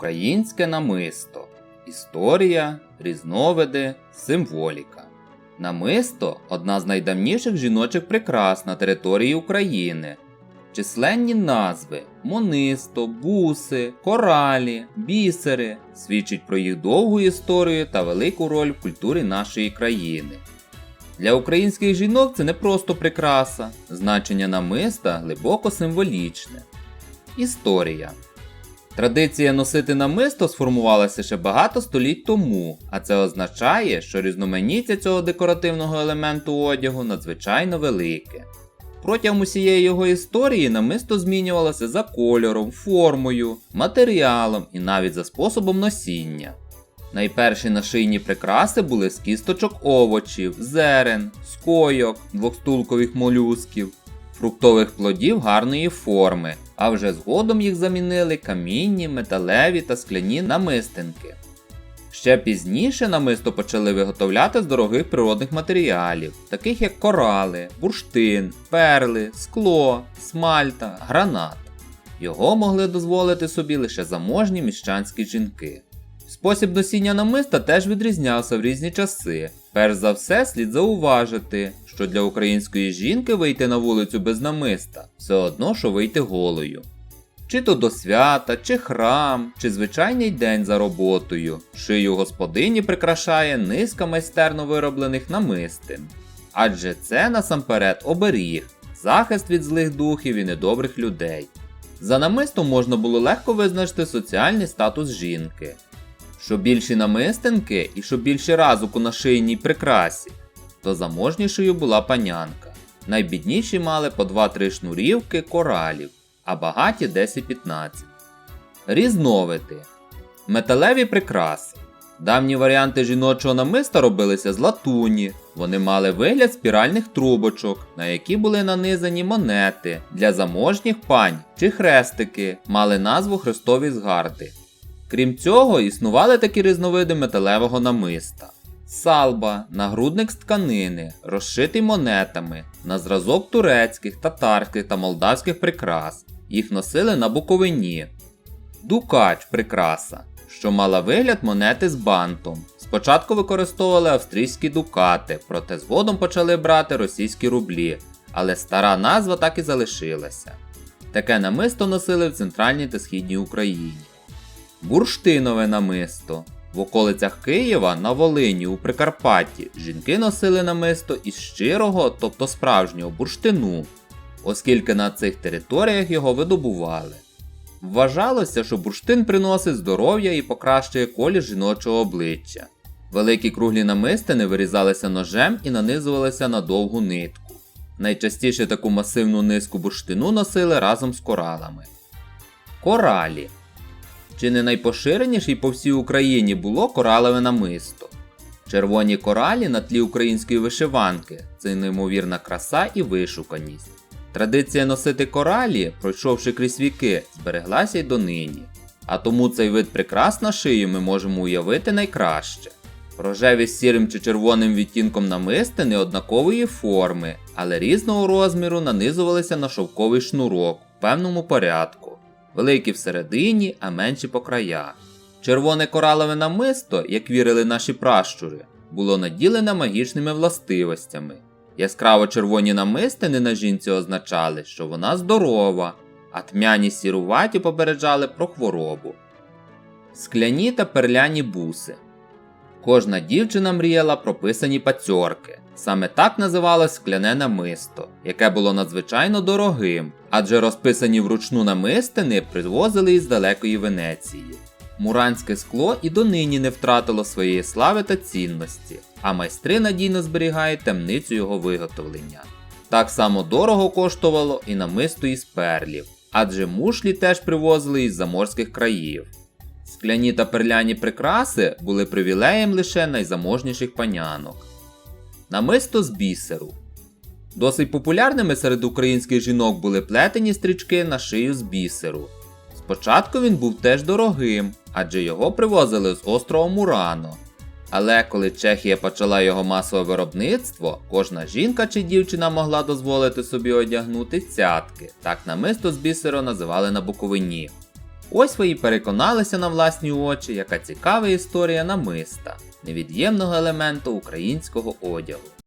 Українське намисто. Історія, різновиди, символіка. Намисто одна з найдавніших жіночих прикрас на території України. Численні назви монисто, буси, коралі, бісери свідчать про їх довгу історію та велику роль в культурі нашої країни. Для українських жінок це не просто прикраса, значення намиста глибоко символічне. Історія Традиція носити намисто сформувалася ще багато століть тому, а це означає, що різноманіття цього декоративного елементу одягу надзвичайно велике. Протягом усієї його історії намисто змінювалося за кольором, формою, матеріалом і навіть за способом носіння. Найперші нашийні прикраси були з кісточок овочів, зерен, скойок, двохстулкових молюсків, фруктових плодів гарної форми, а вже згодом їх замінили камінні, металеві та скляні намистинки. Ще пізніше намисто почали виготовляти з дорогих природних матеріалів, таких як корали, бурштин, перли, скло, смальта, гранат. Його могли дозволити собі лише заможні міщанські жінки. Спосіб носіння намиста теж відрізнявся в різні часи. Перш за все, слід зауважити, що для української жінки вийти на вулицю без намиста все одно, що вийти голою. Чи то до свята, чи храм, чи звичайний день за роботою, шию господині прикрашає низка майстерно вироблених намистин. Адже це насамперед оберіг, захист від злих духів і недобрих людей. За намистом можна було легко визначити соціальний статус жінки. Що більші намистинки і що більше разуку на шийній прикрасі, то заможнішою була панянка. Найбідніші мали по 2-3 шнурівки коралів, а багаті 10-15. Різновиди. Металеві прикраси. Давні варіанти жіночого намиста робилися з латуні. Вони мали вигляд спіральних трубочок, на які були нанизані монети для заможніх пань чи хрестики, мали назву Христові згарди. Крім цього, існували такі різновиди металевого намиста. Салба, нагрудник з тканини, розшитий монетами, на зразок турецьких, татарських та молдавських прикрас. Їх носили на Буковині. Дукач прикраса, що мала вигляд монети з бантом. Спочатку використовували австрійські дукати, проте згодом почали брати російські рублі, але стара назва так і залишилася. Таке намисто носили в центральній та східній Україні. Бурштинове намисто. В околицях Києва на Волині у Прикарпатті жінки носили намисто із щирого, тобто справжнього бурштину, оскільки на цих територіях його видобували. Вважалося, що бурштин приносить здоров'я і покращує колір жіночого обличчя. Великі круглі намистини вирізалися ножем і нанизувалися на довгу нитку. Найчастіше таку масивну низку бурштину носили разом з коралами. Коралі чи не найпоширеніший по всій Україні було коралеве намисто. Червоні коралі на тлі української вишиванки це неймовірна краса і вишуканість. Традиція носити коралі, пройшовши крізь віки, збереглася й донині. А тому цей вид прикрас на шиї ми можемо уявити найкраще. Рожеві з сірим чи червоним відтінком намистини однакової форми, але різного розміру нанизувалися на шовковий шнурок в певному порядку великі всередині, а менші по краях. Червоне коралове намисто, як вірили наші пращури, було наділене магічними властивостями. Яскраво червоні намистини на жінці означали, що вона здорова, а тьмяні сіруваті попереджали про хворобу. Скляні та перляні буси. Кожна дівчина мріяла про писані пацьорки. Саме так називалось скляне намисто, яке було надзвичайно дорогим, адже розписані вручну намистини привозили із далекої Венеції. Муранське скло і донині не втратило своєї слави та цінності, а майстри надійно зберігають темницю його виготовлення. Так само дорого коштувало і намисто із перлів, адже мушлі теж привозили із заморських країв. Скляні та перляні прикраси були привілеєм лише найзаможніших панянок. Намисто з бісеру. Досить популярними серед українських жінок були плетені стрічки на шию з бісеру. Спочатку він був теж дорогим, адже його привозили з острова Мурано. Але коли Чехія почала його масове виробництво, кожна жінка чи дівчина могла дозволити собі одягнути цятки, так намисто з бісеру називали на Буковині. Ось ви і переконалися на власні очі, яка цікава історія намиста, невід'ємного елементу українського одягу.